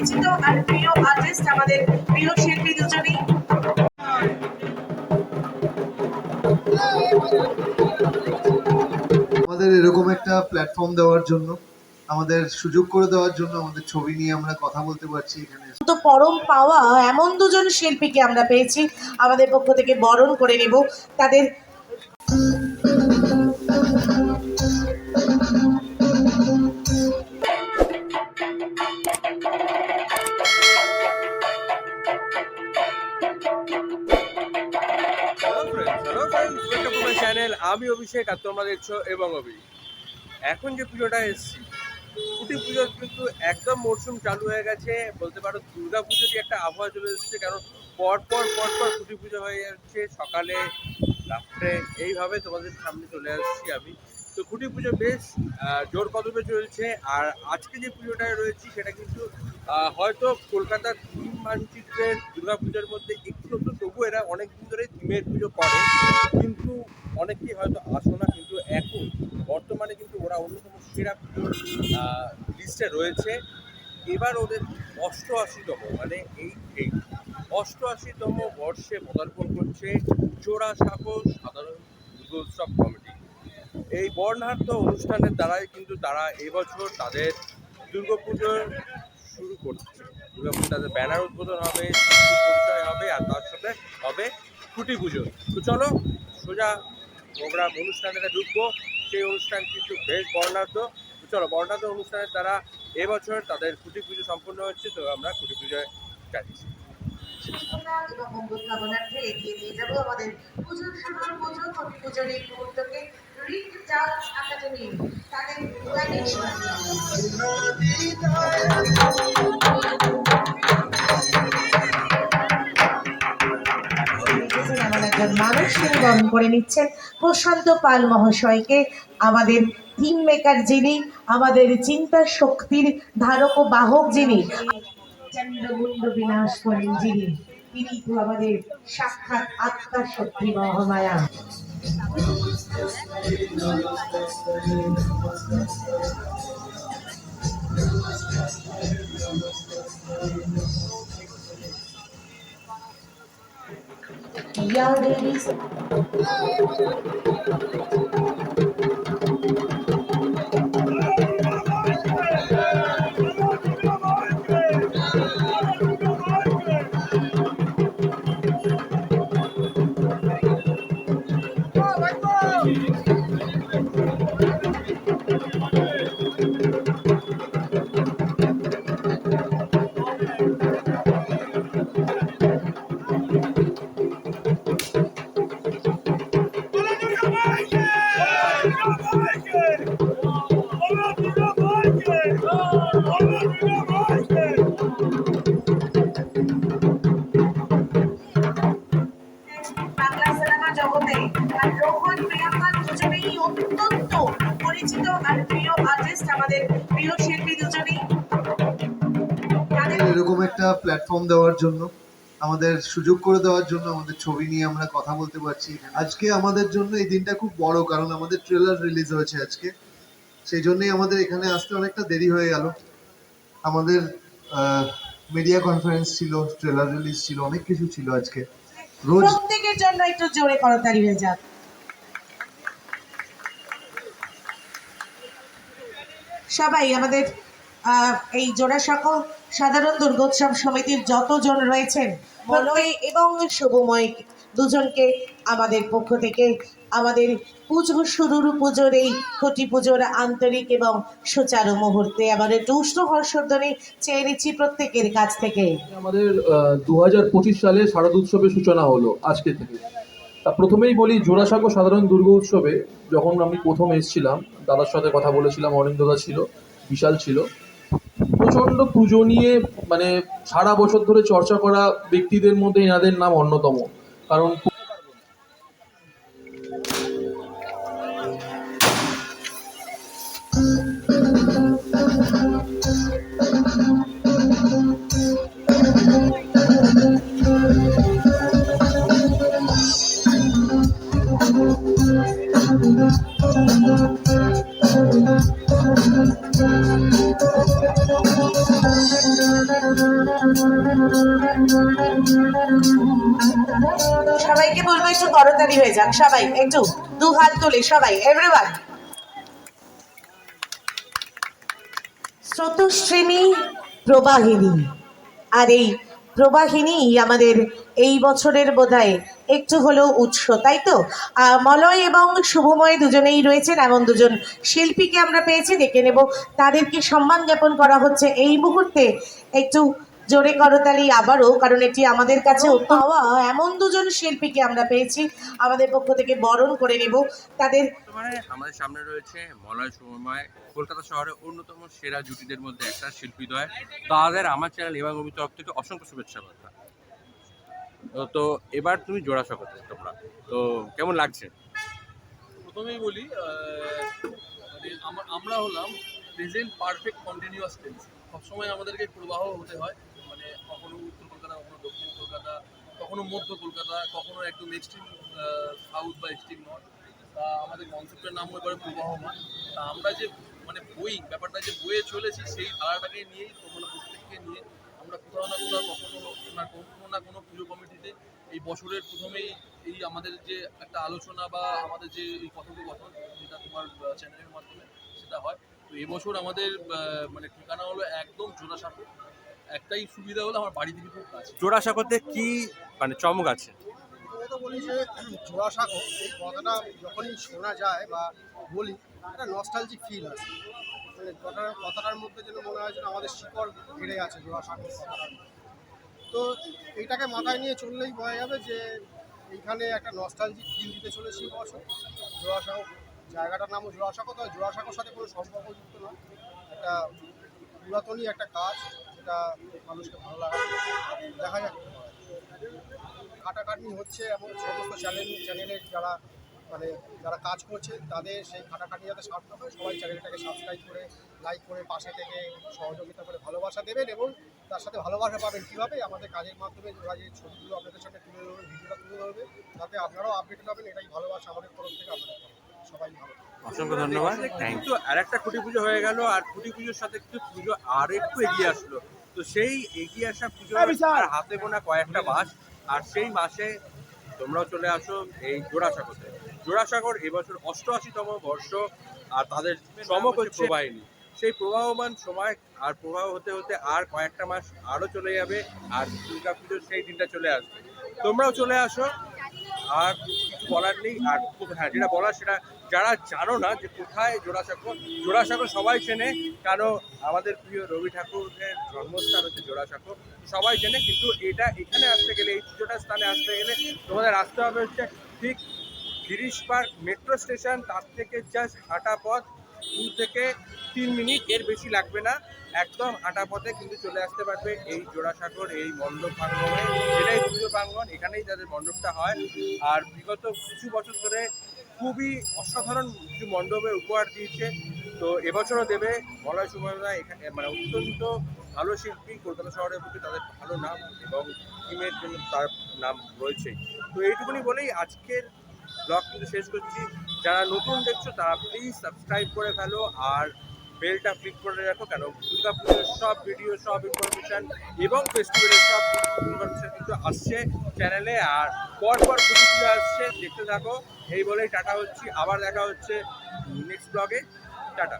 পরিচিত আর প্রিয় আর্টিস্ট আমাদের প্রিয় শিল্পী দুজনেই। আমাদের এরকম একটা প্ল্যাটফর্ম দেওয়ার জন্য আমাদের সুযোগ করে দেওয়ার জন্য আমাদের ছবি নিয়ে আমরা কথা বলতে পারছি এখানে। তো পরম পাওয়া এমন দুজন শিল্পীকে আমরা পেয়েছি আমাদের পক্ষ থেকে বরণ করে নেব। তাদের চ্যানেল আমি অভিষেক আর তোমরা দেখছ এবং অভি। এখন যে পুজোটা এসছি কুটি পুজোর কিন্তু একদম মরশুম চালু হয়ে গেছে। বলতে পারো দুর্গা পুজোরই একটা আবহাওয়া চলে এসেছে, কারণ পর পর পর পর কুটি পুজো হয়ে যাচ্ছে। সকালে, রাত্রে, এইভাবে তোমাদের সামনে চলে আসছি আমি। তো খুঁটি পুজো বেশ জোর কদমে চলছে। আর আজকে যে পুজোটায় রয়েছি, সেটা কিন্তু হয়তো কলকাতার মানচিত্রের দুর্গা পুজোর মধ্যে একটু নতুন তবু এরা অনেক দিন ধরে থিমের পুজো করে, কিন্তু অনেকেই হয়তো আসো না, কিন্তু এখন বর্তমানে কিন্তু ওরা অন্যতম সেরা পুজোর লিস্টে রয়েছে। এবার ওদের অষ্টআশিতম মানে এই এই অষ্টআশিতম বর্ষে পদার্পণ করছে চোরা সাঁকো সাধারণ দুর্গোৎসব কমিটি। এই বর্ণাঢ্য অনুষ্ঠানের দ্বারাই কিন্তু তারা এবছর তাদের দুর্গাপুজোর শুরু করছে। দুর্গাপুজো তাদের ব্যানার উদ্বোধন হবে পরিচয় হবে আর তার সাথে হবে খুঁটি পুজো। তো চলো সোজা প্রোগ্রাম অনুষ্ঠানে ঢুকবো। সেই অনুষ্ঠান কিন্তু বেশ বর্ণাঢ্য। তো চলো বর্ণাঢ্য অনুষ্ঠানের দ্বারা এবছর তাদের খুঁটি পুজো সম্পন্ন হচ্ছে তো আমরা খুঁটি পুজোয় যাচ্ছি। এগিয়ে নিয়ে যাব আমাদের পুজোর পুজো কবি পুজোর এই মুহূর্তকে রিক ডান্স একাডেমি তাদের গানের বরণ করে নিচ্ছেন প্রশান্ত পাল মহাশয়কে আমাদের থিম মেকার যিনি আমাদের চিন্তা শক্তির ধারক ও বাহক যিনি চন্দ্রমুণ্ড বিনাশ করেন যিনি তিনি তো আমাদের সাক্ষাৎ আত্মা শক্তি মহামায়া Yeah, ladies. বাংলা আর রোহন প্রিয়াঙ্কা দুজনেই অত্যন্ত পরিচিত আর প্রিয় আর্টিস্ট আমাদের প্রিয় শিল্পী দুজনেই। এরকম একটা প্ল্যাটফর্ম দেওয়ার জন্য, আমাদের সুযোগ করে দেওয়ার জন্য আমাদের ছবি নিয়ে আমরা কথা বলতে পারছি। আজকে আমাদের জন্য এই দিনটা খুব বড়, কারণ আমাদের ট্রেলার রিলিজ হয়েছে আজকে। সেই জন্যই আমাদের এখানে আসতে অনেকটা দেরি হয়ে গেল। আমাদের মিডিয়া কনফারেন্স ছিল ট্রেলার রিলিজ ছিল, অনেক কিছু ছিল আজকে। প্রত্যেকের জন্য একটু জোরে করতালি হয়ে যাক সবাই আমাদের আহ, এই জোড়াসাঁকো সাধারণ দুর্গোৎসব সমিতির যতজন রয়েছেন মলয় এবং শুভময় দুজনকে আমাদের পক্ষ থেকে আমাদের পুজো শুরুর পুজোর এই খুঁটি পুজোর আন্তরিক এবং সুচারু মুহূর্তে আবার একটু উষ্ণ হর্ষধ্বনি চেয়ে নিচ্ছি প্রত্যেকের কাছ থেকে। আমাদের দু হাজার পঁচিশ সালে শারদ উৎসবের সূচনা হলো আজকে থেকে। তা প্রথমেই বলি, জোড়াসাঁকো সাধারণ দুর্গা উৎসবে যখন আমি প্রথম এসেছিলাম, দাদার সাথে কথা বলেছিলাম অরিন্দদা ছিল, বিশাল ছিল। প্রচণ্ড পুজো নিয়ে মানে সারা বছর ধরে চর্চা করা ব্যক্তিদের মধ্যে এনাদের নাম অন্যতম। কারণ সবাইকে বলব একটু করতালি হয়ে যাক, সবাই, একটু দু হাত তুলে, সবাই এভরিওয়ান স্রোতশ্রেণী প্রবাহিনী। আর এই প্রবাহিনী আমাদের এই বছরের বোধহয় একটু হলেও উৎস, তাই তো? মলয় এবং শুভময় দুজনেই রয়েছেন, এমন দুজন শিল্পীকে আমরা পেয়েছি, দেখে নেব। তাদেরকে সম্মান জ্ঞাপন করা হচ্ছে। এই মুহূর্তে একটু জোরে করতালি আবারও কারণ এটি আমাদের কাছে পাওয়া এমন দুজন শিল্পীকে আমরা পেয়েছি। আমাদের পক্ষ থেকে বরণ করে নেব তাদের আমাদের সামনে রয়েছে মলয় সময় কলকাতা শহরের অন্যতম সেরা জুটিদের মধ্যে একটা শিল্পীদ্বয়। তাদের আমার চ্যানেল এবং অমিত তরফ থেকে অসংখ্য শুভেচ্ছা বার্তা। তো- তো এবার তুমি জোড়া সকতে তোমরা। তো কেমন লাগছে? প্রথমেই বলি আহ, মানে আমরা হলাম প্রেজেন্ট পারফেক্ট কন্টিনিউয়াস টেন্স সবসময় আমাদেরকে প্রবাহ হতে হয়। কখনো উত্তর কলকাতা, কখনো দক্ষিণ কলকাতা, কখনো মধ্য কলকাতা, কখনো একদম এক্সট্রিম সাউথ বা এক্সট্রিম নর্থ তা আমাদের কনসেপ্টের নাম হয়ে এবারে প্রবাহমান। তা আমরা যে মানে বই, ব্যাপারটা যে বইয়ে চলেছি, সেই ধারাটাকে নিয়েই তোমরা প্রত্যেককে নিয়ে আমরা কোথাও না কোথাও কখনো না কোনো না কোনো পুজো কমিটিতে এই বছরের প্রথমেই এই আমাদের যে একটা আলোচনা বা আমাদের যে এই কথোপকথন, যেটা তোমার চ্যানেলের মাধ্যমে সেটা হয়। তো এবছর আমাদের মানে ঠিকানা হলো একদম জোড়াসাঁকো। একটাই সুবিধা হলো আমার বাড়ি থেকে খুব কাছে। জোড়া কি মানে চমক আছে? প্রথমত বলি যে জোড়াসাঁকো এই কথাটা যখনই শোনা যায় বা বলি একটা নস্টালজিক ফিল আসে। মানে কথাটার কথাটার মধ্যে যেন মনে হয় যেন আমাদের শিকড় ঘিরে আছে জোড়াসাঁকো তো এইটাকে মাথায় নিয়ে চললেই বোঝা যাবে যে এইখানে একটা নস্টালজিক ফিল দিতে চলেছি বছর। জোড়াসাঁকো জায়গাটার নামও জোড়াসাঁকো তবে জোড়াসাঁকোর সাথে কোনো সম্পর্কযুক্ত নয়। একটা পুরাতনই একটা কাজ। যেটা মানুষকে ভালো লাগা দেখা যাক। খাটাখাটনি হচ্ছে এমন সমস্ত চ্যানেল চ্যানেলের যারা মানে যারা কাজ করছে, তাদের সেই খাটাখাটনি যাতে সার্থক হয়, সবাই চ্যানেলটাকে সাবস্ক্রাইব করে লাইক করে পাশে থেকে সহযোগিতা করে ভালোবাসা দেবেন এবং তার সাথে ভালোবাসা পাবেন কীভাবে? আমাদের কাজের মাধ্যমে ওরা যে ছবিগুলো আপনাদের সামনে তুলে ধরবে, ভিডিওটা তুলে ধরবে, তাতে আপনারাও আপডেট পাবেন, এটাই ভালোবাসা আমাদের তরফ থেকে আপনাদের। অসংখ্য ধন্যবাদ। ইউ আর একটা খুঁটি পুজো হয়ে গেল আর খুঁটি পুজোর সাথে কিন্তু পুজো আর একটু এগিয়ে আসলো। তো সেই এগিয়ে আসা পুজো আর হাতে গোনা কয়েকটা মাস আর সেই মাসে তোমরাও চলে আসো এই জোড়াসাগরে জোড়াসাগর এবছর অষ্টআশিতম বর্ষ আর তাদের চমক হচ্ছে প্রবাহিনী। সেই প্রবাহমান সময় আর প্রবাহ হতে হতে আর কয়েকটা মাস আরও চলে যাবে আর দুর্গা পুজোর সেই দিনটা চলে আসবে। তোমরাও চলে আসো আর কিছু বলার নেই, আর হ্যাঁ যেটা বলার সেটা যারা জানো না যে কোথায় জোড়াসাঁকো জোড়াসাঁকো সবাই চেনে কারণ আমাদের প্রিয় রবি ঠাকুরের জন্মস্থান হচ্ছে জোড়াসাঁকো, সবাই চেনে, কিন্তু এটা এখানে আসতে গেলে, এই পুজোটার স্থানে আসতে গেলে তোমাদের আসতে হবে হচ্ছে ঠিক গিরিশ পার্ক মেট্রো স্টেশন, তার থেকে জাস্ট হাঁটা পথ দু থেকে তিন মিনিট, এর বেশি লাগবে না। একদম হাঁটা পথে কিন্তু চলে আসতে পারবে এই জোড়াসাঁকোর, এই মণ্ডপ প্রাঙ্গণে এটাই পুজো প্রাঙ্গণ এখানেই যাদের মণ্ডপটা হয়। আর বিগত কিছু বছর ধরে খুবই অসাধারণ কিছু মণ্ডপে উপহার দিয়েছে। তো এবছরও দেবে। মলয় সুমনা এখানে মানে অত্যন্ত ভালো শিল্পী কলকাতা শহরের প্রতি তাদের ভালো নাম এবং টিমের জন্য তার নাম রয়েছে। তো এইটুকুনি বলেই আজকের ব্লগ কিন্তু শেষ করছি। যারা নতুন দেখছ, তারা প্লিজ সাবস্ক্রাইব করে ফেলো আর বেলটা ক্লিক করে রাখো, কেন? দুর্গা পুজোর সব ভিডিও সব ইনফরমেশান এবং ফেস্টিভ্যালের সব ইনফরমেশান কিন্তু আসছে চ্যানেলে আর পরপর পর পুজো পুজো আসছে। দেখতে থাকো। এই বলেই টাটা হচ্ছি। আবার দেখা হচ্ছে নেক্সট ব্লগে টাটা।